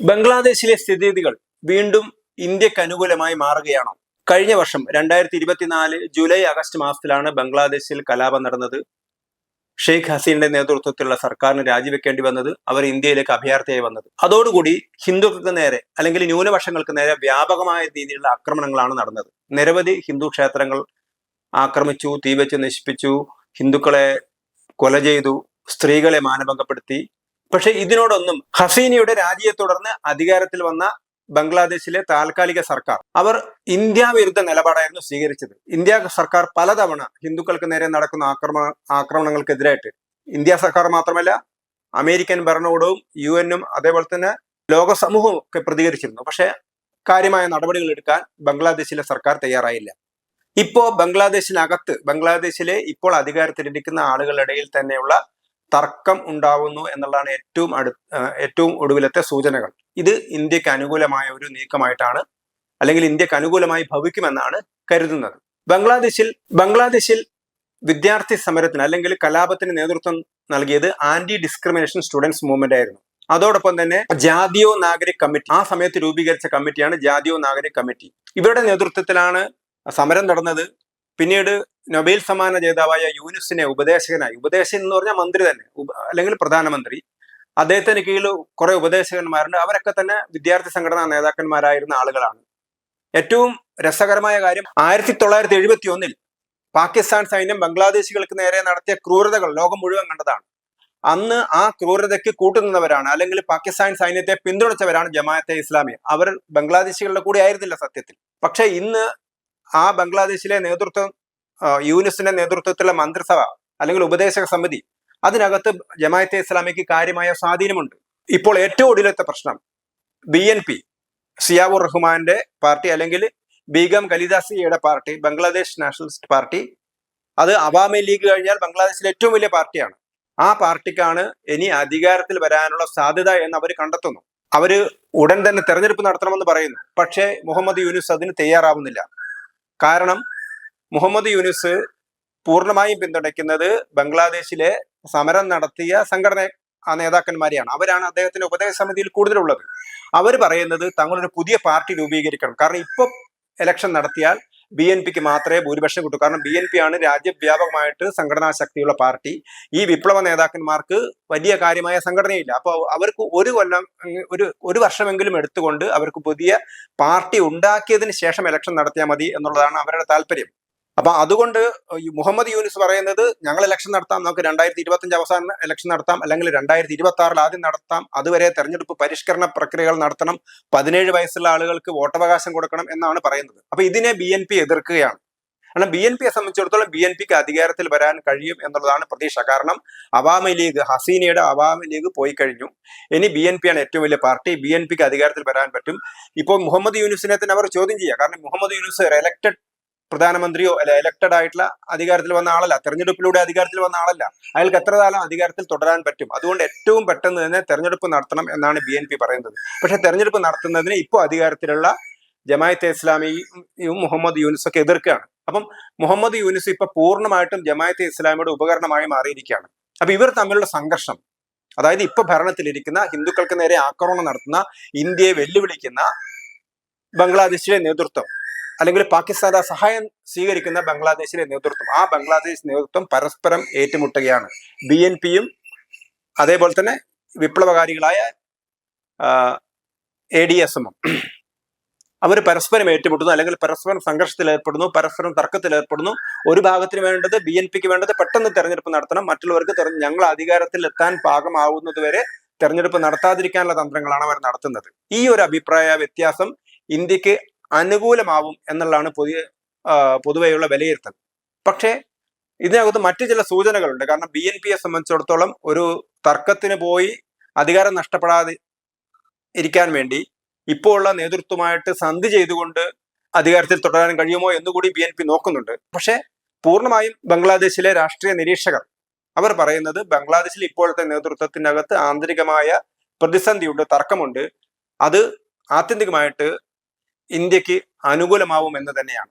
ബംഗ്ലാദേശിലെ സ്ഥിതിഗതികൾ വീണ്ടും ഇന്ത്യയ്ക്ക് അനുകൂലമായി മാറുകയാണോ. കഴിഞ്ഞ വർഷം രണ്ടായിരത്തി ഇരുപത്തിനാല് ജൂലൈ ആഗസ്റ്റ് മാസത്തിലാണ് ബംഗ്ലാദേശിൽ കലാപം നടന്നത്. ഷെയ്ഖ് ഹസീനയുടെ നേതൃത്വത്തിലുള്ള സർക്കാരിന് രാജിവെക്കേണ്ടി വന്നത് അവർ ഇന്ത്യയിലേക്ക് അഭയാർത്ഥിയായി വന്നത്. അതോടുകൂടി ഹിന്ദുക്കൾക്ക് നേരെ അല്ലെങ്കിൽ ന്യൂനപക്ഷങ്ങൾക്ക് നേരെ വ്യാപകമായ രീതിയിലുള്ള ആക്രമണങ്ങളാണ് നടന്നത്. നിരവധി ഹിന്ദു ക്ഷേത്രങ്ങൾ ആക്രമിച്ചു തീവച്ച് നശിപ്പിച്ചു ഹിന്ദുക്കളെ കൊല ചെയ്തു സ്ത്രീകളെ മാനഭംഗപ്പെടുത്തി പക്ഷെ ഇതിനോടൊന്നും ഹസീനയുടെ രാജിയെ തുടർന്ന് അധികാരത്തിൽ വന്ന ബംഗ്ലാദേശിലെ താൽക്കാലിക സർക്കാർ അവർ ഇന്ത്യ വിരുദ്ധ നിലപാടായിരുന്നു സ്വീകരിച്ചത്. ഇന്ത്യ സർക്കാർ പലതവണ ഹിന്ദുക്കൾക്ക് നേരെ നടക്കുന്ന ആക്രമണ ആക്രമണങ്ങൾക്കെതിരായിട്ട് ഇന്ത്യ സർക്കാർ മാത്രമല്ല അമേരിക്കൻ ഭരണകൂടവും യു എന്നും അതേപോലെ തന്നെ ലോക സമൂഹവും ഒക്കെ പ്രതികരിച്ചിരുന്നു. പക്ഷേ കാര്യമായ നടപടികൾ എടുക്കാൻ ബംഗ്ലാദേശിലെ സർക്കാർ തയ്യാറായില്ല. ഇപ്പോ ബംഗ്ലാദേശിനകത്ത് ബംഗ്ലാദേശിലെ ഇപ്പോൾ അധികാരത്തിലിരിക്കുന്ന ആളുകളുടെ ഇടയിൽ തന്നെയുള്ള തർക്കം ഉണ്ടാവുന്നു എന്നുള്ളതാണ് ഏറ്റവും അടു ഏറ്റവും ഒടുവിലത്തെ സൂചനകൾ. ഇത് ഇന്ത്യയ്ക്ക് അനുകൂലമായ ഒരു നീക്കമായിട്ടാണ് അല്ലെങ്കിൽ ഇന്ത്യയ്ക്ക് അനുകൂലമായി ഭവിക്കുമെന്നാണ് കരുതുന്നത്. ബംഗ്ലാദേശിൽ ബംഗ്ലാദേശിൽ വിദ്യാർത്ഥി സമരത്തിന് അല്ലെങ്കിൽ കലാപത്തിന് നേതൃത്വം നൽകിയത് ആന്റി ഡിസ്ക്രിമിനേഷൻ സ്റ്റുഡൻസ് മൂവ്മെന്റ് ആയിരുന്നു. അതോടൊപ്പം തന്നെ ജാതിയോ നാഗരിക് കമ്മിറ്റി ആ സമയത്ത് രൂപീകരിച്ച കമ്മിറ്റിയാണ് ജാതിയോ നാഗരിക് കമ്മിറ്റി. ഇവരുടെ നേതൃത്വത്തിലാണ് സമരം നടന്നത്. പിന്നീട് നൊബേൽ സമ്മാന ജേതാവായ യൂനുസിനെ ഉപദേശകനായി. ഉപദേശകൻ എന്ന് പറഞ്ഞാൽ മന്ത്രി തന്നെ. അല്ലെങ്കിൽ പ്രധാനമന്ത്രി. അദ്ദേഹത്തിന് കീഴിൽ കുറെ ഉപദേശകന്മാരുണ്ട്. അവരൊക്കെ തന്നെ വിദ്യാർത്ഥി സംഘടനാ നേതാക്കന്മാരായിരുന്ന ആളുകളാണ്. ഏറ്റവും രസകരമായ കാര്യം ആയിരത്തി തൊള്ളായിരത്തി എഴുപത്തി ഒന്നിൽ പാകിസ്ഥാൻ സൈന്യം ബംഗ്ലാദേശികൾക്ക് നേരെ നടത്തിയ ക്രൂരതകൾ ലോകം മുഴുവൻ കണ്ടതാണ്. അന്ന് ആ ക്രൂരതയ്ക്ക് കൂട്ടുനിന്നവരാണ് അല്ലെങ്കിൽ പാകിസ്ഥാൻ സൈന്യത്തെ പിന്തുണച്ചവരാണ് ജമാഅത്തെ ഇസ്ലാമി അവർ ബംഗ്ലാദേശികളുടെ കൂടെ ആയിരുന്നില്ല സത്യത്തിൽ. പക്ഷേ ഇന്ന് ആ ബംഗ്ലാദേശിലെ നേതൃത്വം യൂനിസിന്റെ നേതൃത്വത്തിലുള്ള മന്ത്രിസഭ അല്ലെങ്കിൽ ഉപദേശക സമിതി അതിനകത്ത് ജമായത്തെ ഇസ്ലാമിക്ക് കാര്യമായ സ്വാധീനമുണ്ട്. ഇപ്പോൾ ഏറ്റവും ഒടുവിലത്തെ പ്രശ്നം ബി എൻ പി സിയാവുർ റഹ്മാന്റെ പാർട്ടി അല്ലെങ്കിൽ ബീഗം കലിദാസിയുടെ പാർട്ടി ബംഗ്ലാദേശ് നാഷണലിസ്റ്റ് പാർട്ടി അത് അവാമി ലീഗ് കഴിഞ്ഞാൽ ബംഗ്ലാദേശിലെ ഏറ്റവും വലിയ പാർട്ടിയാണ്. ആ പാർട്ടിക്കാണ് ഇനി അധികാരത്തിൽ വരാനുള്ള സാധ്യത എന്ന് അവർ കണ്ടെത്തുന്നു. അവർ ഉടൻ തന്നെ തെരഞ്ഞെടുപ്പ് നടത്തണമെന്ന് പറയുന്നു. പക്ഷേ മുഹമ്മദ് യൂനുസ് അതിന് തയ്യാറാവുന്നില്ല. കാരണം മുഹമ്മദ് യൂനുസ് പൂർണമായും പിന്തുണയ്ക്കുന്നത് ബംഗ്ലാദേശിലെ സമരം നടത്തിയ സംഘടന ആ നേതാക്കന്മാരെയാണ്. അവരാണ് അദ്ദേഹത്തിന്റെ ഉപദേശ സമിതിയിൽ കൂടുതലുള്ളത്. അവർ പറയുന്നത് തങ്ങളൊരു പുതിയ പാർട്ടി രൂപീകരിക്കണം. കാരണം ഇപ്പൊ ഇലക്ഷൻ നടത്തിയാൽ ബി എൻ പിക്ക് മാത്രമേ ഭൂരിപക്ഷം കിട്ടൂ. കാരണം ബി എൻ പി ആണ് രാജ്യവ്യാപകമായിട്ട് സംഘടനാ ശക്തിയുള്ള പാർട്ടി. ഈ വിപ്ലവ നേതാക്കന്മാർക്ക് വലിയ കാര്യമായ സംഘടനയില്ല. അപ്പോൾ അവർക്ക് ഒരു കൊല്ലം ഒരു ഒരു വർഷമെങ്കിലും എടുത്തുകൊണ്ട് അവർക്ക് പുതിയ പാർട്ടി ഉണ്ടാക്കിയതിന് ശേഷം ഇലക്ഷൻ നടത്തിയാൽ മതി എന്നുള്ളതാണ് അവരുടെ താല്പര്യം. അപ്പൊ അതുകൊണ്ട് മുഹമ്മദ് യൂനിസ് പറയുന്നത് ഞങ്ങൾ ഇലക്ഷൻ നടത്താം നമുക്ക് രണ്ടായിരത്തി ഇരുപത്തഞ്ച് അവസാനം ഇലക്ഷൻ നടത്താം അല്ലെങ്കിൽ രണ്ടായിരത്തി ഇരുപത്തി ആറിൽ ആദ്യം നടത്താം അതുവരെ തെരഞ്ഞെടുപ്പ് പരിഷ്കരണ പ്രക്രിയകൾ നടത്തണം പതിനേഴ് വയസ്സുള്ള ആളുകൾക്ക് വോട്ടവകാശം കൊടുക്കണം എന്നാണ് പറയുന്നത്. അപ്പൊ ഇതിനെ ബി എൻ പി എതിർക്കുകയാണ്. കാരണം ബി എൻ പിയെ സംബന്ധിച്ചിടത്തോളം ബി എൻ പിക്ക് അധികാരത്തിൽ വരാൻ കഴിയും എന്നുള്ളതാണ് പ്രതീക്ഷ. കാരണം അവാമി ലീഗ് ഹസീനയുടെ അവാമി ലീഗ് പോയി കഴിഞ്ഞു. ഇനി ബി എൻ പി ആണ് ഏറ്റവും വലിയ പാർട്ടി. ബി എൻ പിക്ക് അധികാരത്തിൽ വരാൻ പറ്റും. ഇപ്പോൾ മുഹമ്മദ് യൂനുസിനെ തന്നെ അവർ ചോദ്യം ചെയ്യുക. കാരണം മുഹമ്മദ് യൂനുസ് എലക്ടഡ് പ്രധാനമന്ത്രിയോ അല്ല എലക്ടഡ് ആയിട്ടുള്ള അധികാരത്തിൽ വന്ന ആളല്ല തെരഞ്ഞെടുപ്പിലൂടെ അധികാരത്തിൽ വന്ന ആളല്ല. അയാൾക്ക് എത്ര കാലം അധികാരത്തിൽ തുടരാൻ പറ്റും? അതുകൊണ്ട് ഏറ്റവും പെട്ടെന്ന് തന്നെ തെരഞ്ഞെടുപ്പ് നടത്തണം എന്നാണ് ബി എൻ പി പറയുന്നത്. പക്ഷെ തെരഞ്ഞെടുപ്പ് നടത്തുന്നതിന് ഇപ്പോൾ അധികാരത്തിലുള്ള ജമായത്തെ ഇസ്ലാമിയും മുഹമ്മദ് യൂനിസൊക്കെ എതിർക്കുകയാണ്. അപ്പം മുഹമ്മദ് യൂനിസ് ഇപ്പൊ പൂർണമായിട്ടും ജമായത്തെ ഇസ്ലാമിയുടെ ഉപകരണമായി മാറിയിരിക്കുകയാണ്. അപ്പൊ ഇവർ തമ്മിലുള്ള സംഘർഷം അതായത് ഇപ്പൊ ഭരണത്തിലിരിക്കുന്ന ഹിന്ദുക്കൾക്ക് നേരെ ആക്രമണം നടത്തുന്ന ഇന്ത്യയെ വെല്ലുവിളിക്കുന്ന ബംഗ്ലാദേശിലെ നേതൃത്വം അല്ലെങ്കിൽ പാകിസ്ഥാന്റെ സഹായം സ്വീകരിക്കുന്ന ബംഗ്ലാദേശിലെ നേതൃത്വം. ആ ബംഗ്ലാദേശ് നേതൃത്വം പരസ്പരം ഏറ്റുമുട്ടുകയാണ്. ബി എൻ പിയും അതേപോലെ തന്നെ വിപ്ലവകാരികളായ എ ഡി എസ്. അവർ പരസ്പരം ഏറ്റുമുട്ടുന്നു അല്ലെങ്കിൽ പരസ്പരം സംഘർഷത്തിൽ ഏർപ്പെടുന്നു പരസ്പരം തർക്കത്തിൽ ഏർപ്പെടുന്നു. ഒരു ഭാഗത്തിന് വേണ്ടത് ബി എൻ പിക്ക് വേണ്ടത് പെട്ടെന്ന് തെരഞ്ഞെടുപ്പ് നടത്തണം. മറ്റുള്ളവർക്ക് ഞങ്ങൾ അധികാരത്തിൽ എത്താൻ പാകമാവുന്നത് വരെ തെരഞ്ഞെടുപ്പ് നടത്താതിരിക്കാനുള്ള തന്ത്രങ്ങളാണ് അവർ നടത്തുന്നത്. ഈ ഒരു അഭിപ്രായ വ്യത്യാസം ഇന്ത്യയ്ക്ക് അനുകൂലമാവും എന്നുള്ളതാണ് പുതിയ പൊതുവെയുള്ള വിലയിരുത്തൽ. പക്ഷേ ഇതിനകത്ത് മറ്റു ചില സൂചനകളുണ്ട്. കാരണം ബി എൻ പിയെ സംബന്ധിച്ചിടത്തോളം ഒരു തർക്കത്തിന് പോയി അധികാരം നഷ്ടപ്പെടാതെ ഇരിക്കാൻ വേണ്ടി ഇപ്പോൾ ഉള്ള നേതൃത്വമായിട്ട് സന്ധി ചെയ്തുകൊണ്ട് അധികാരത്തിൽ തുടരാൻ കഴിയുമോ എന്നുകൂടി ബി എൻ പി നോക്കുന്നുണ്ട്. പക്ഷേ പൂർണമായും ബംഗ്ലാദേശിലെ രാഷ്ട്രീയ നിരീക്ഷകർ അവർ പറയുന്നത് ബംഗ്ലാദേശിൽ ഇപ്പോഴത്തെ നേതൃത്വത്തിനകത്ത് ആന്തരികമായ പ്രതിസന്ധിയുണ്ട് തർക്കമുണ്ട്. അത് ആത്യന്തികമായിട്ട് ഇന്ത്യയ്ക്ക് അനുകൂലമാവും എന്ന് തന്നെയാണ്.